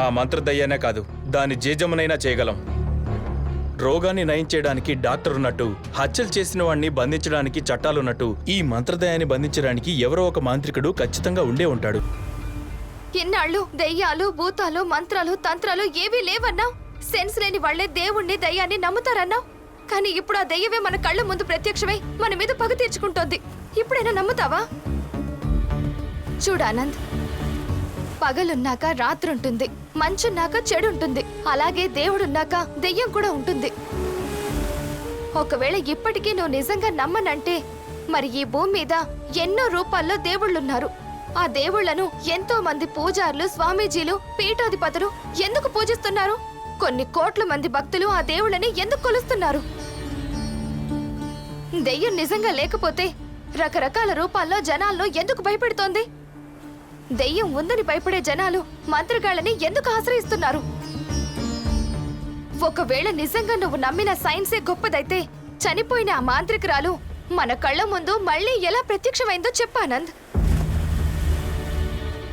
ఆ మంత్రదయ్యనే కాదు దాని జేజమునైనా చేయగలం. రోగాన్ని నయం చేయడానికి డాక్టర్ ఉన్నట్టు హత్యలు చేసిన వాడిని బంధించడానికి చట్టాలున్నట్టు ఈ మంత్రదయాన్ని బంధించడానికి ఎవరో ఒక మాంత్రికుడు ఖచ్చితంగా ఉండే ఉంటాడు. ఇన్నాళ్ళు దెయ్యాలు భూతాలు మంత్రాలు తంత్రాలు ఏవీ లేవన్నా సెన్స్ లేని వాళ్ళే దేవుణ్ణి దయ్యాన్ని నమ్ముతారన్నా కానీ ఇప్పుడు ఆ దెయ్యమే మన కళ్ళ ముందు ప్రత్యక్షమై మన మీద పగ తీర్చుకుంటోంది. ఇప్పుడైనా నమ్ముతావా? చూడు ఆనంద్ పగలున్నాక రాత్రుంటుంది మంచున్నాక చెడుంటుంది. అలాగే దేవుడున్నాక దెయ్యం కూడా ఉంటుంది. ఒకవేళ ఇప్పటికీ నువ్వు నిజంగా నమ్మనంటే మరి ఈ భూమి మీద ఎన్నో రూపాల్లో దేవుళ్ళున్నారు. ఆ దేవుళ్ళను ఎంతో మంది పూజారులు స్వామీజీలు పీఠాధిపతులు ఎందుకు పూజిస్తున్నారు? కొన్ని కోట్ల మంది భక్తులు ఆ దేవుళ్ళని ఎందుకు కొలుస్తున్నారు? దెయ్యం నిజంగా లేకపోతే రకరకాల రూపాల్లో జనాల్లో ఎందుకు భయపెడుతోంది? దెయ్యం ఉందని భయపడే జనాలు మంత్రగాళ్ళని ఎందుకు ఆశ్రయిస్తున్నారు? ఒకవేళ నిజంగా నువ్వు నమ్మిన సైన్సే గొప్పదైతే చనిపోయిన ఆ మాంత్రికురాలు మన కళ్ళ ముందు మళ్ళీ ఎలా ప్రత్యక్షమైందో చెప్పానంద్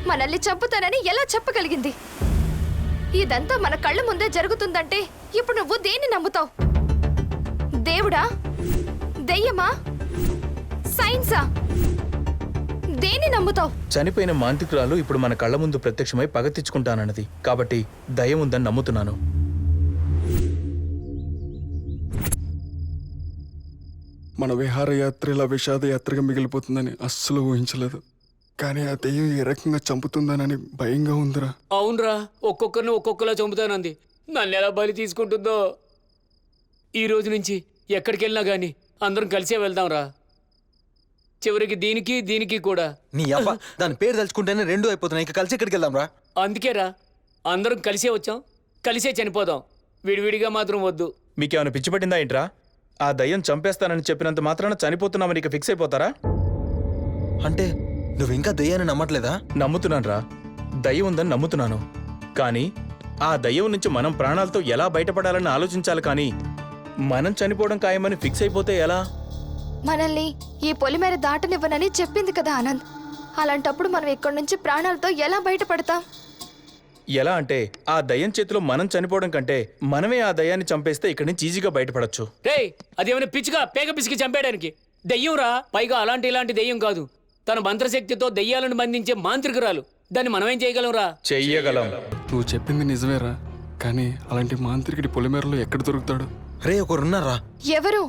మనల్ని చంపుతానని ఎలా చెప్పగలిగింది? ఇదంతా మన కళ్ళ ముందే జరుగుతుందంటే ఇప్పుడు నువ్వు దేన్ని నమ్ముతావు? దేవుడా? దెయ్యమా? సైన్సా? నమ్ముతావు? చనిపోయిన మాంత్రికురాలు ఇప్పుడు మన కళ్ళ ముందు ప్రత్యక్షమై పగ తెచ్చుకుంటానన్నది. కాబట్టి దయం ఉందని నమ్ముతున్నాను. మన విహారయాత్ర ఇలా విషాదయాత్రగా మిగిలిపోతుందని అస్సలు ఊహించలేదు. కానీ ఆ దెయ్యం ఏ రకంగా చంపుతుందనని భయంగా ఉందిరా. అవునరా ఒక్కొక్కరిని ఒక్కొక్కలా చంపుతానంది. నన్ను ఎలా బలి తీసుకుంటుందో? ఈ రోజు నుంచి ఎక్కడికి వెళ్ళినా గాని అందరం కలిసే వెళ్దాంరా. చివరికి దీనికి దీనికి కూడా. నీ అబ్బ దాని పేరు తలుచుకుంటేనే రెండు అయిపోతున్నాయి. ఇంకా కలిసి ఎక్కడికి వెళ్దాం రా. అందుకేరా అందరం కలిసే వచ్చాం కలిసే చనిపోదాం. విడివిడిగా మాత్రం వద్దు. మీకేమైనా పిచ్చి పట్టిందా ఏంట్రా? ఆ దయ్యం చంపేస్తానని చెప్పినంత మాత్రాన చనిపోతున్నామని ఇక ఫిక్స్ అయిపోతారా? అంటే నువ్వు ఇంకా దయ్యాన్ని నమ్మట్లేదా? నమ్ముతున్నానురా. దయ్యం ఉందని నమ్ముతున్నాను. కానీ ఆ దయ్యం నుంచి మనం ప్రాణాలతో ఎలా బయటపడాలని ఆలోచించాలి కానీ మనం చనిపోవడం ఖాయమని ఫిక్స్ అయిపోతే ఎలా? మనల్ని ఈ పొలిమేర దాటనివ్వనని చెప్పింది కదా ఆనంద్. అలాంటప్పుడు మనం ఇక్కడి నుంచి ప్రాణాలతో ఎలా బయటపడతాం? ఎలా అంటే ఆ దయ్యం చేతిలో మనం చనిపోవడం కంటే మనమే ఆ దయ్యాన్ని చంపేస్తే ఇక్కడి నుంచి ఈజీగా బయటపడొచ్చు. రేయ్ అదేమైనా పిచ్చిగా పేగ పిసికి చంపేయడానికి? దెయ్యంరా పైగా అలాంటి ఇలాంటి దెయ్యం కాదు. తన మంత్రశక్తితో దెయ్యాలను బంధించే మాంత్రికురాలు. దాన్ని మనమేం చేయగలంరా? చెయ్యగలం. నువ్వు చెప్పింది నిజమేరా కానీ అలాంటి మాంత్రికుడి పొలిమేరలో ఎక్కడ దొరుకుతాడు? రే ఒకరున్నారా? ఎవరు?